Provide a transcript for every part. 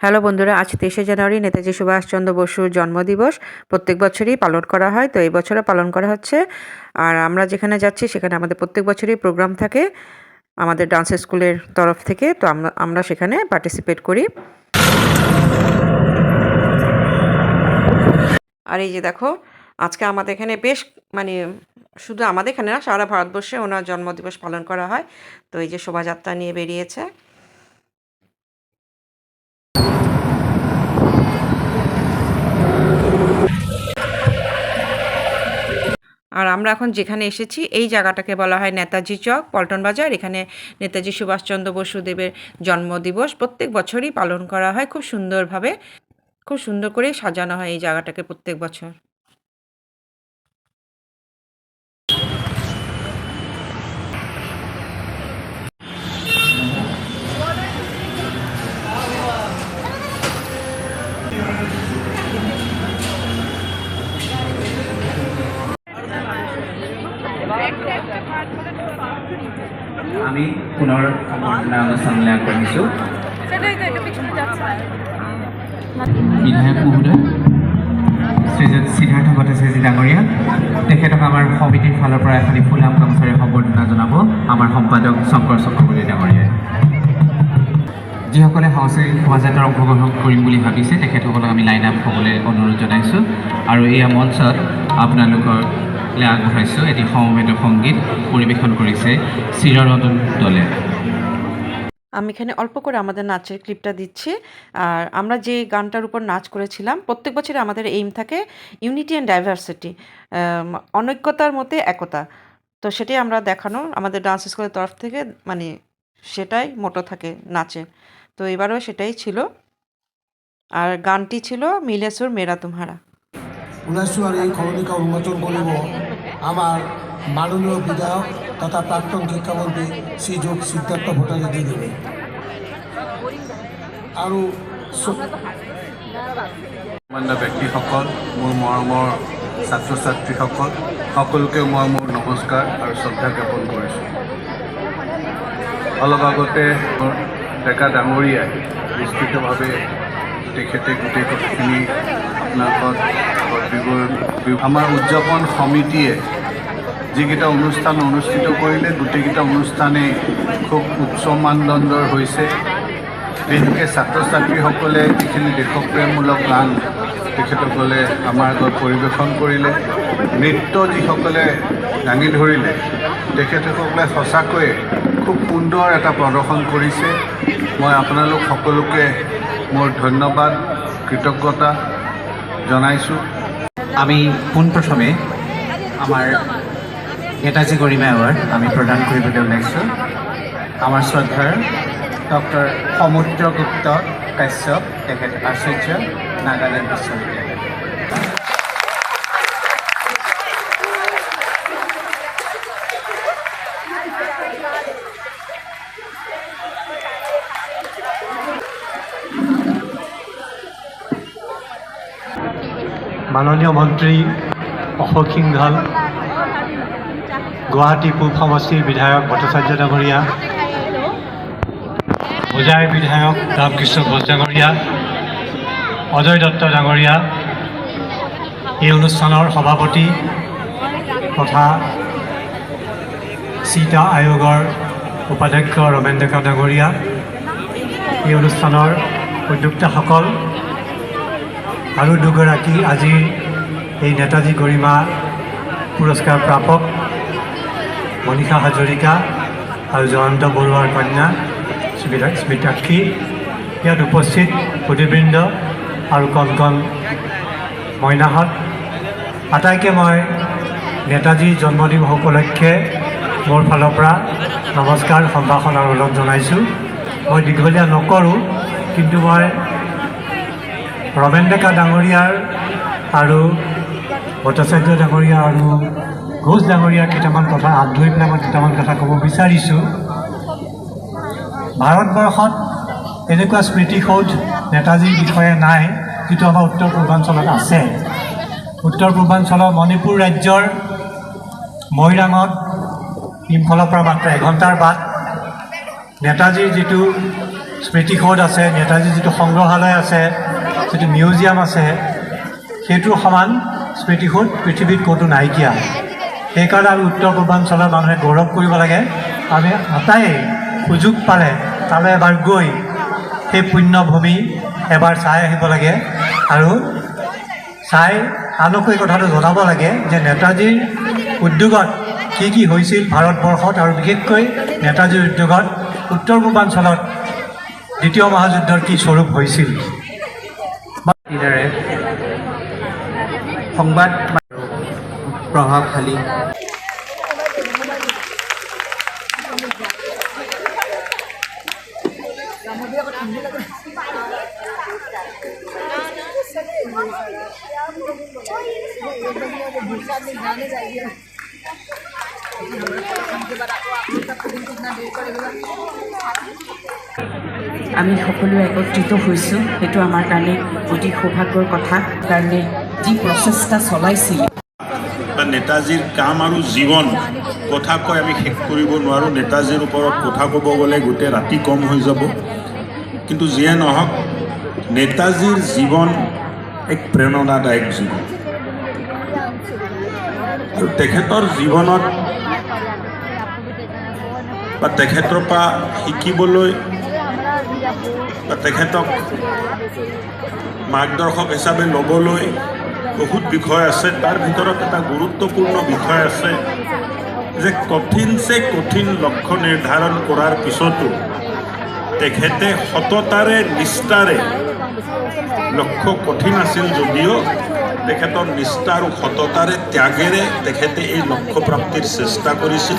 Hello বন্ধুরা, আজ তেইশে জানুয়ারি, নেতাজি সুভাষচন্দ্র বসুর জন্মদিবস। প্রত্যেক বছরই পালন করা হয়, তো এই বছরও পালন করা হচ্ছে। আর আমরা যেখানে যাচ্ছি, সেখানে আমাদের প্রত্যেক বছরই প্রোগ্রাম থাকে আমাদের ডান্স স্কুলের তরফ থেকে, তো আমরা আমরা সেখানে পার্টিসিপেট করি। আর এই যে দেখো, আজকে আমাদের এখানে বেশ মানে শুধু আমাদের এখানে না, সারা ভারতবর্ষে ওনার জন্মদিবস পালন করা হয়। তো এই যে শোভাযাত্রা নিয়ে বেরিয়েছে। আর আমরা এখন যেখানে এসেছি, এই জায়গাটাকে বলা হয় নেতাজি চক, পল্টন বাজার। এখানে নেতাজি সুভাষচন্দ্র বসুদেবের জন্মদিবস প্রত্যেক বছরই পালন করা হয়। খুব সুন্দরভাবে, খুব সুন্দর করে সাজানো হয় এই জায়গাটাকে প্রত্যেক বছর। আমি পুনৰ সম্বৰ্ধনা অনুষ্ঠানলৈ আগবাঢ়িছোঁ। বিধায়ক মহোদয় শ্ৰীযুত সিদ্ধাৰ্থ ভট্টাচাৰ্যী ডাঙৰীয়া তেখেতক আমাৰ সমিতিৰ ফালৰ পৰা এখনি ফুলাম গামোচাৰে সম্বৰ্ধনা জনাব আমাৰ সম্পাদক শংকৰ চক্ৰৱৰ্তী ডাঙৰীয়াই। যিসকলে সাংস্কৃতিক শোভাযাত্ৰাত অংশগ্ৰহণ কৰিম বুলি ভাবিছে তেখেতসকলক আমি লাইন আপ হ'বলৈ অনুৰোধ জনাইছোঁ। আৰু এয়া মঞ্চত আগবঢ়াইছোঁ এটি সমবেত সংগীত পৰিৱেশন কৰিছে চিৰৰতন দলে। আমি এখানে অল্প করে আমাদের নাচের ক্লিপটা দিচ্ছি। আর আমরা যে গানটার উপর নাচ করেছিলাম, প্রত্যেক বছরে আমাদের এইম থাকে ইউনিটি অ্যান্ড ডাইভার্সিটি অনৈক্যতার মধ্যে একতা। তো সেটাই আমরা দেখানো আমাদের ডান্স স্কুলের তরফ থেকে মানে সেটাই মোটো থাকে নাচে তো এবারও সেটাই ছিল। আর গানটি ছিল মিলেসুর মেরা তুমহারা। আৰু এই খৰণিকা উন্মোচন কৰিব আমাৰ মাননীয় বিধায়ক তথা প্ৰাক্তন শিক্ষামন্ত্ৰী শ্ৰীযুত সিদ্ধাৰ্থ ভট্টাচাৰ্যদেৱে আৰু চ- মান্য ব্যক্তিসকল, মোৰ মৰমৰ ছাত্ৰ ছাত্ৰীসকল সকলোকে মই মোৰ নমস্কাৰ আৰু শ্ৰদ্ধা জ্ঞাপন কৰিছোঁ। অলপ আগতে ডেকা ডাঙৰীয়াই বিস্তৃতভাৱে তেখেতে গোটেই কথাখিনি বি- আমাৰ উদযাপন সমিতিয়ে যিকেইটা অনুষ্ঠান অনুষ্ঠিত কৰিলে, গোটেইকেইটা অনুষ্ঠানেই খুব উচ্চ মানদণ্ডৰ হৈছে। বিশেষকৈ ছাত্ৰ ছাত্ৰীসকলে যিখিনি দেশপ্ৰেমমূলক গান তেখেতসকলে আমাৰ আগত পৰিৱেশন কৰিলে, নৃত্য যিসকলে দাঙি ধৰিলে, তেখেতসকলে সঁচাকৈয়ে খুব সুন্দৰ এটা প্ৰদৰ্শন কৰিছে। মই আপোনালোক সকলোকে মোৰ ধন্যবাদ, কৃতজ্ঞতা জনাইছোঁ। আমি পোনপ্ৰথমে আমাৰ নেতাজী গৰিমা এৱাৰ্ড আমি প্ৰদান কৰিবলৈ ওলাইছোঁ। আমাৰ শ্ৰদ্ধাৰ ডক্টৰ সমুদ্ৰগুপ্ত কাশ্যপ তেখেত আচাৰ্য, নাগালেণ্ড বিশ্ববিদ্যালয়। মাননীয় মন্ত্ৰী অশোক সিংঘল গুৱাহাটী পূব সমষ্টিৰ বিধায়ক ভট্টাচাৰ্য ডাঙৰীয়া হোজাইৰ বিধায়ক ৰামকৃষ্ণ ঘোষ ডাঙৰীয়া অজয় দত্ত ডাঙৰীয়া এই অনুষ্ঠানৰ সভাপতি তথা চিটা আয়োগৰ উপাধ্যক্ষ ৰমেন ডেকা ডাঙৰীয়া। এই অনুষ্ঠানৰ উদ্যোক্তাসকল আৰু দুগৰাকী আজিৰ এই নেতাজী গৰিমা পুৰস্কাৰ প্ৰাপক মনীষা হাজৰিকা আৰু জয়ন্ত বৰুৱাৰ কন্যা স্মিতা, স্মিতাক্ষী। ইয়াত উপস্থিত সুধীবৃন্দ আৰু কণ কণ মইনাহঁত। আটাইকে মই নেতাজীৰ জন্মদিৱস উপলক্ষে মোৰ ফালৰ পৰা নমস্কাৰ, সম্ভাষণ আৰু ওলগ জনাইছোঁ। মই দীঘলীয়া নকৰোঁ, কিন্তু মই ৰমেন ডেকা ডাঙৰীয়াৰ আৰু ভট্টাচাৰ্য ডাঙৰীয়া আৰু ঘোষ ডাঙৰীয়াৰ কেইটামান কথা হাত ধৰি পেলাই মই কেইটামান কথা ক'ব বিচাৰিছোঁ। ভাৰতবৰ্ষত এনেকুৱা স্মৃতিসৌধ নেতাজীৰ বিষয়ে নাই যিটো আমাৰ উত্তৰ পূৰ্বাঞ্চলত আছে। উত্তৰ পূৰ্বাঞ্চলৰ মণিপুৰ ৰাজ্যৰ মৈৰাঙত ইম্ফলৰ পৰা মাত্ৰ এঘণ্টাৰ বাট। নেতাজীৰ যিটো স্মৃতিসৌধ আছে নেতাজীৰ যিটো সংগ্ৰহালয় আছে যিটো মিউজিয়াম আছে, সেইটোৰ সমান স্মৃতিসৌধ পৃথিৱীত ক'তো নাইকিয়া। সেইকাৰণে আমি উত্তৰ পূৰ্বাঞ্চলৰ মানুহে গৌৰৱ কৰিব লাগে। আমি আটাইয়ে সুযোগ পালে তালৈ এবাৰ গৈ সেই পুণ্যভূমি এবাৰ চাই আহিব লাগে আৰু চাই আনকো এই কথাটো জনাব লাগে যে নেতাজীৰ উদ্যোগত কি কি হৈছিল ভাৰতবৰ্ষত আৰু বিশেষকৈ নেতাজীৰ উদ্যোগত উত্তৰ পূৰ্বাঞ্চলত দ্বিতীয় মহাযুদ্ধৰ কি স্বৰূপ হৈছিল। দিনেৰে সংবাদ প্ৰভাৱশালী আমি সকলোৱে একত্ৰিত হৈছোঁ। সেইটো আমাৰ কাৰণে অতি সৌভাগ্যৰ কথা। কাৰণে যি প্ৰচেষ্টা চলাইছিল। নেতাজীৰ কাম আৰু জীৱন কথা কৈ আমি শেষ কৰিব নোৱাৰোঁ। নেতাজীৰ ওপৰত কথা ক'ব গ'লে গোটেই ৰাতি কম হৈ যাব। কিন্তু যিয়ে নহওক, নেতাজীৰ জীৱন এক প্ৰেৰণাদায়ক জীৱন। আৰু তেখেতৰ জীৱনত বা তেখেতৰ পৰা শিকিবলৈ তেখেতক মাৰ্গদৰ্শক হিচাপে ল'বলৈ বহুত বিষয় আছে। তাৰ ভিতৰত এটা গুৰুত্বপূৰ্ণ বিষয় আছে যে কঠিনচে কঠিন লক্ষ্য নিৰ্ধাৰণ কৰাৰ পিছতো তেখেতে সততাৰে, নিষ্ঠাৰে লক্ষ্য কঠিন আছিল যদিও তেখেতৰ নিষ্ঠা আৰু সততাৰে ত্যাগেৰে তেখেতে এই লক্ষ্য প্ৰাপ্তিৰ চেষ্টা কৰিছিল।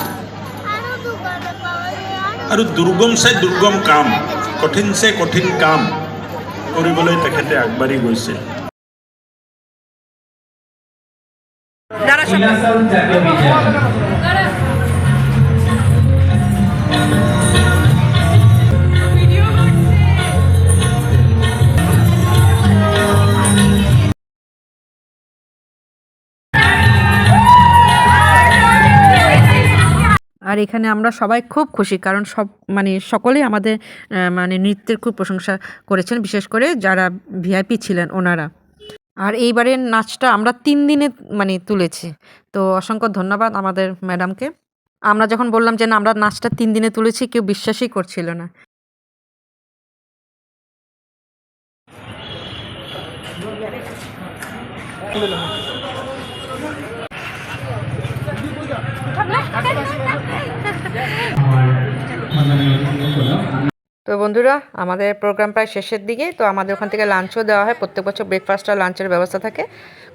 আৰু দুৰ্গমচে দুৰ্গম কাম কঠিনচে কঠিন কাম কৰিবলৈ তেখেতে আগবাঢ়ি গৈছিল। আর এখানে আমরা সবাই খুব খুশি, কারণ সব মানে সকলেই আমাদের মানে নৃত্যের খুব প্রশংসা করেছেন, বিশেষ করে যারা ভিআইপি ছিলেন ওনারা। আর এইবারের নাচটা আমরা তিন দিনে মানে তুলেছি। তো অসংখ্য ধন্যবাদ আমাদের ম্যাডামকে। আমরা যখন বললাম যে না, আমরা নাচটা তিন দিনে তুলেছি, কেউ বিশ্বাসই করছিল না। তো বন্ধুরা, আমাদের প্রোগ্রাম প্রায় শেষের দিকে। তো আমাদের ওখান থেকে লাঞ্চও দেওয়া হয়। প্রত্যেক বছর ব্রেকফাস্ট আর লাঞ্চের ব্যবস্থা থাকে।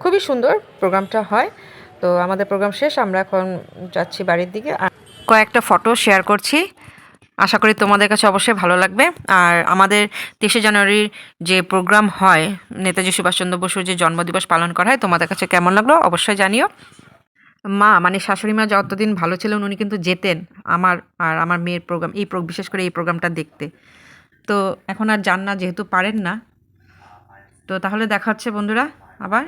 খুবই সুন্দর প্রোগ্রামটা হয়। তো আমাদের প্রোগ্রাম শেষ। আমরা এখন যাচ্ছি বাড়ির দিকে। আর কয়েকটা ফটো শেয়ার করছি। আশা করি তোমাদের কাছে অবশ্যই ভালো লাগবে। আর আমাদের তেইশে জানুয়ারির যে প্রোগ্রাম হয়, নেতাজি সুভাষচন্দ্র বসুর যে জন্মদিবস পালন করা হয়, তোমাদের কাছে কেমন লাগল অবশ্যই জানিও। মা মানে শাশুড়ি মা যতদিন ভালো ছিলেন উনি কিন্তু যেতেন আমার আর আমার মেয়ের প্রোগ্রাম এই বিশেষ করে এই প্রোগ্রামটা দেখতে। তো এখন আর যান না, যেহেতু পারেন না। তো তাহলে দেখা হচ্ছে বন্ধুরা আবার।